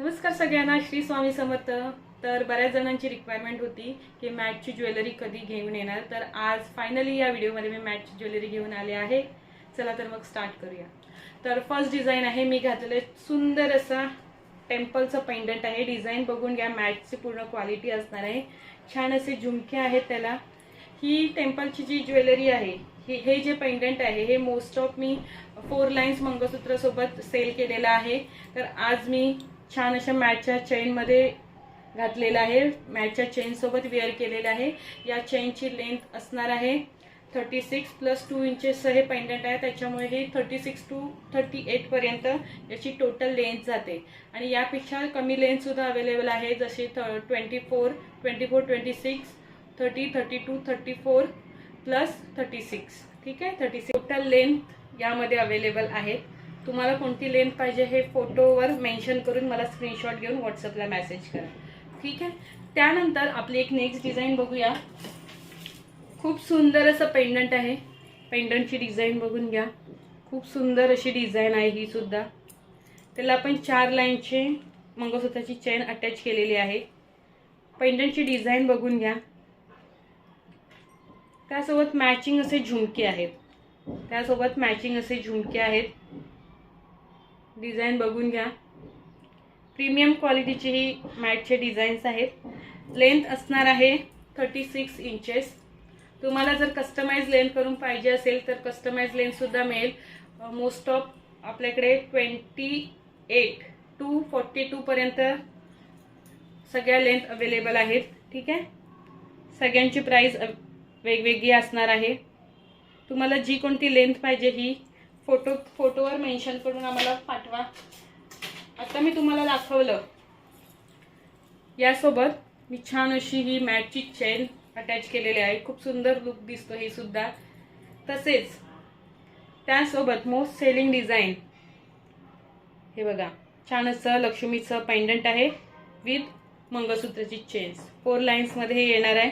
नमस्कार सगळ्यांना श्री स्वामी समर्थ. तर बऱ्याच जणांची रिक्वायरमेंट होती की मॅटची ज्वेलरी कधी घेऊन येणार. तर आज फायनली या व्हिडिओमध्ये मी मॅटची ज्वेलरी घेऊन आले आहे. चला तर मग स्टार्ट करूया. तर फर्स्ट डिझाईन आहे मी घातलेले सुंदर असा टेम्पलचं पेंडंट आहे. डिझाईन बघून घ्या मॅटची पूर्ण क्वालिटी असणार आहे. छान असे झुमके आहेत त्याला. ही टेम्पलची जी ज्वेलरी आहे ही हे जे पेंडंट आहे हे मोस्ट ऑफ मी फोर लाईन्स मंगळसूत्रासोबत सेल केलेलं आहे. तर आज मी छान अशा मॅटच्या चेनमध्ये घातलेलं आहे. मॅटच्या चेनसोबत वेअर केलेलं आहे. या चेनची लेंथ असणार आहे थर्टी सिक्स प्लस टू इंचेसचं हे पेंडंट आहे. त्याच्यामुळे हे थर्टी सिक्स टू थर्टी एटपर्यंत याची टोटल लेंथ जाते. आणि यापेक्षा कमी लेंथसुद्धा अवेलेबल आहे. जसे twenty four twenty four twenty six thirty thirty two thirty four plus thirty six ठीक आहे? थर्टी सिक्स टोटल लेंथ यामध्ये अवेलेबल आहेत तुम्हाला कोणती लेंथ पाहिजे हे फोटोवर मेन्शन करून मला स्क्रीनशॉट घेऊन व्हॉट्सअपला मेसेज करा. ठीक आहे? त्यानंतर आपली एक नेक्स्ट डिझाईन बघूया. खूप सुंदर असं पेंडंट आहे. पेंडंटची डिझाईन बघून घ्या. खूप सुंदर अशी डिझाईन आहे ही सुद्धा. त्याला आपण चार लाईनचे मंगळसूत्राची चेन अटॅच केलेली आहे. पेंडंटची डिझाईन बघून घ्या. त्यासोबत मॅचिंग असे झुमके आहेत. त्यासोबत मॅचिंग असे झुमके आहेत. डिझाईन बघून घ्या. प्रीमियम क्वालिटीची ही मॅटचे डिझाईन्स आहेत. लेंथ असणार आहे थर्टी सिक्स इंचेस. तुम्हाला जर कस्टमाइज लेंथ करून पाहिजे असेल तर कस्टमाइज लेंथसुद्धा मिळेल. मोस्ट ऑफ आपल्याकडे ट्वेंटी एट टू फोर्टी टूपर्यंत सगळ्या लेंथ अवेलेबल आहेत. ठीक आहे? सगळ्यांची प्राईस वेगवेगळी असणार आहे. तुम्हाला जी कोणती लेंथ पाहिजे ही फोटो फोटोवर मेन्शन करून आम्हाला पाठवा. आता मी तुम्हाला दाखवलं. यासोबत मी छान अशी ही मॅटची चेन अटॅच केलेली आहे. खूप सुंदर लुक दिसतो हे सुद्धा. तसेच त्यासोबत मोस्ट सेलिंग डिझाईन हे बघा छान असं लक्ष्मीचं पेंडंट आहे विथ मंगळसूत्राची चेन्स फोर लाईन्समध्ये हे येणार आहे.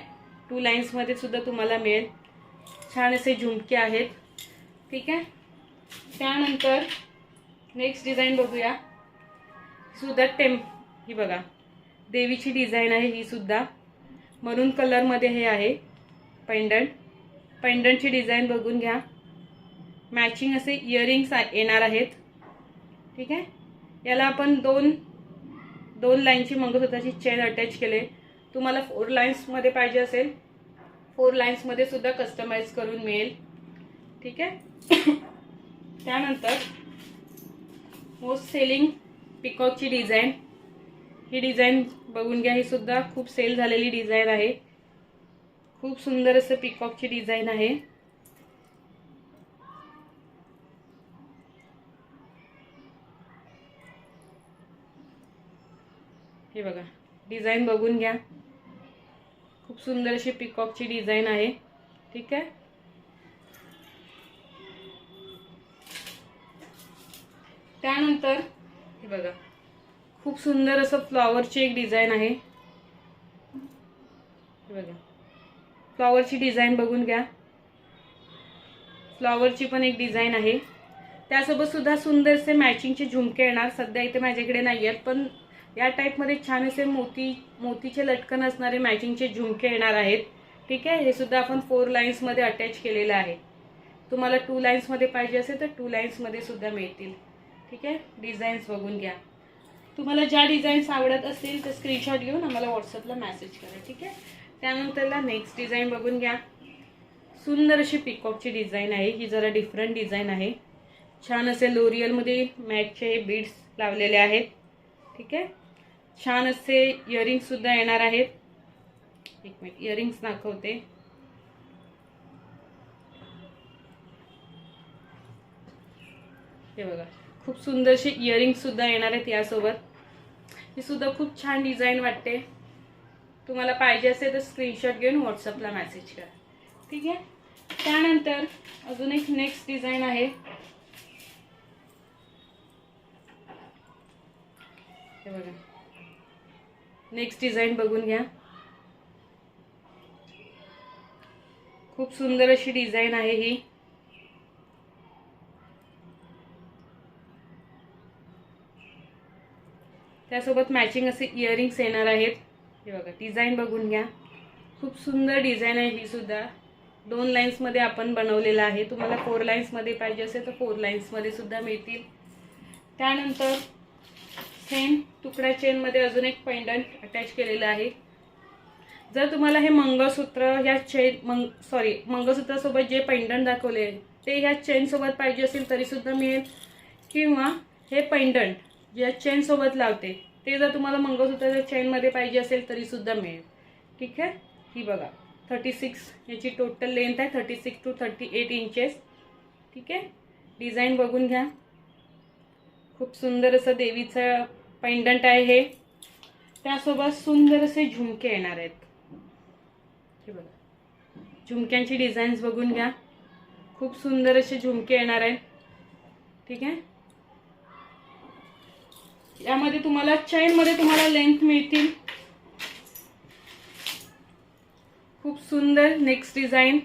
टू लाईन्समध्ये सुद्धा तुम्हाला मिळेल. छान असे झुमके आहेत. ठीक आहे? त्यानंतर नेक्स्ट डिझाईन बघूया. सुद्धा टेम ही बघा. देवीची डिझाईन आहे ही सुद्धा. मरून कलरमध्ये हे आहे पेंडंट पेंडंटची डिझाईन बघून घ्या. मॅचिंग असे इयरिंग्स येणार आहेत. ठीक आहे? याला आपण दोन दोन लाईनची मंगळसूत्राची चेन अटॅच केले. तुम्हाला फोर लाईन्समध्ये पाहिजे असेल. फोर लाईन्समध्ये सुद्धा कस्टमाइज करून मिळेल. ठीक आहे? त्यानंतर मोस्ट सेलिंग पिकॉकची डिझाईन ही डिझाईन बघून घ्या ही सुद्धा खूप सेल झालेली डिझाईन आहे. खूप सुंदर असं पिकॉकची डिझाईन आहे. हे बघा डिझाईन बघून घ्या. खूप सुंदर अशी पिकॉकची डिझाईन आहे. ठीक आहे? त्यानंतर हे बघा. खूप सुंदर असं फ्लॉवरची एक डिझाईन आहे. हे बघा. फ्लॉवरची डिझाईन बघून घ्या. फ्लॉवरची पण एक डिझाईन आहे. त्यासोबत सुद्धा सुंदरसे मॅचिंगचे झुमके येणार. सध्या इथे माझ्याकडे नाही आहेत पण या टाईपमध्ये छान असे मोती मोतीचे लटकन असणारे मॅचिंगचे झुमके येणार आहेत. ठीक आहे? हे सुद्धा आपण फोर लाईन्समध्ये अटॅच केलेलं आहे. तुम्हाला टू लाईन्समध्ये पाहिजे असेल तर टू लाईन्समध्ये सुद्धा मिळतील. ठीक आहे? डिझाईन्स बघून घ्या. तुम्हाला ज्या डिझाईन्स आवडत असतील तर स्क्रीनशॉट घेऊन आम्हाला व्हॉट्सअपला मेसेज करा ठीक आहे? त्यानंतरला नेक्स्ट डिझाईन बघून घ्या. सुंदर अशी पिकॉकची डिझाईन आहे. ही जरा डिफरंट डिझाईन आहे. छान असे लोरियलमध्ये मॅटचे बीड्स लावलेले आहेत. ठीक आहे? छान असे इयरिंग्ससुद्धा येणार आहेत. एक मिनिट इयरिंग्स दाखवते. हे बघा. खूप सुंदरशी इयरिंगसुद्धा येणार आहेत यासोबत. ही सुद्धा खूप छान डिझाईन वाटते. तुम्हाला पाहिजे असेल तर स्क्रीनशॉट घेऊन व्हॉट्सअपला मेसेज करा. ठीक आहे? त्यानंतर अजून एक नेक्स्ट डिझाईन आहे. हे बघा. नेक्स्ट डिझाईन बघून घ्या. खूप सुंदर अशी डिझाईन आहे ही. त्यासोबत मॅचिंग असे इयरिंग्स येणार आहेत. हे बघा डिझाईन बघून घ्या. खूप सुंदर डिझाईन आहे ही सुद्धा. दोन लाईन्समध्ये आपण बनवलेलं आहे. तुम्हाला फोर लाईन्समध्ये पाहिजे असेल तर फोर लाईन्समध्ये सुद्धा मिळतील. त्यानंतर सेम तुकडा चेनमध्ये अजून एक पेंडंट अटॅच केलेलं आहे. जर तुम्हाला हे मंगळसूत्र ह्या चेन मंग सॉरी मंगळसूत्रासोबत जे पेंडंट दाखवले ते ह्या चेनसोबत पाहिजे असेल तरीसुद्धा मिळेल. किंवा हे पेंडंट ज्या चेनसोबत लावते ते जर तुम्हाला मंगळसूत्र जर चेनमध्ये पाहिजे असेल तरीसुद्धा मिळेल. ठीक आहे? ही बघा. थर्टी सिक्स याची टोटल लेंथ आहे thirty six to thirty eight inches ठीक आहे? डिझाईन बघून घ्या. खूप सुंदर असं देवीचं पेंडंट आहे हे. त्यासोबत सुंदर असे झुमके येणार आहेत. हे बघा. झुमक्यांची डिझाईन्स बघून घ्या. खूप सुंदर असे झुमके येणार आहेत. ठीक आहे? यामध्ये तुम्हाला चैनमध्ये तुम्हाला लेंथ मिळतील. खूप सुंदर नेक्स्ट डिझाईन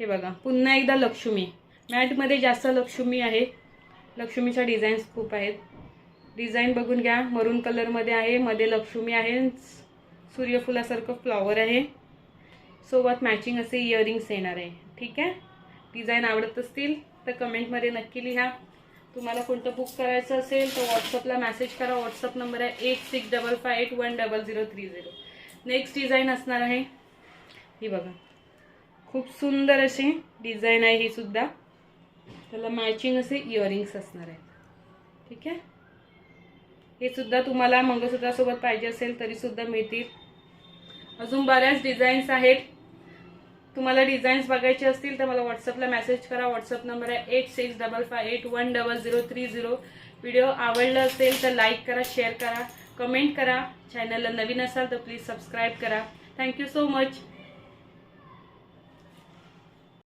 हे बघा पुन्हा एकदा लक्ष्मी. मॅटमध्ये जास्त लक्ष्मी आहे. लक्ष्मीच्या डिझाईन्स खूप आहेत. डिझाईन बघून घ्या मरून कलरमध्ये आहे मध्ये लक्ष्मी आहे सूर्यफुलासारखं फ्लॉवर आहे. सोबत मॅचिंग असे इयरिंग्स येणार आहे. ठीक आहे? डिझाईन आवडत असतील तर कमेंटमध्ये नक्की लिहा. तुम्हाला कोणतं बुक करायचं असेल तर व्हॉट्सअपला मेसेज करा. व्हॉट्सअप नंबर आहे eight six double five eight one double zero three zero next design असणार आहे. ही बघा. खूप सुंदर अशी डिझाईन आहे ही सुद्धा. त्याला मॅचिंग असे इयरिंग्स असणार आहेत. ठीक आहे? हे सुद्धा तुम्हाला मंगळसूत्रासोबत पाहिजे असेल तरीसुद्धा मिळतील. अजून बऱ्याच डिझाईन्स आहेत. तुम्हाला डिझाईन्स बघायचे असतील तर मला व्हॉट्सअपला मेसेज करा. व्हॉट्सअप नंबर आहे eight six double five eight one double zero three zero video आवडला असेल तर लाईक करा शेअर करा कमेंट करा. चॅनलला नवीन असाल तर प्लीज सबस्क्राईब करा. Thank you so much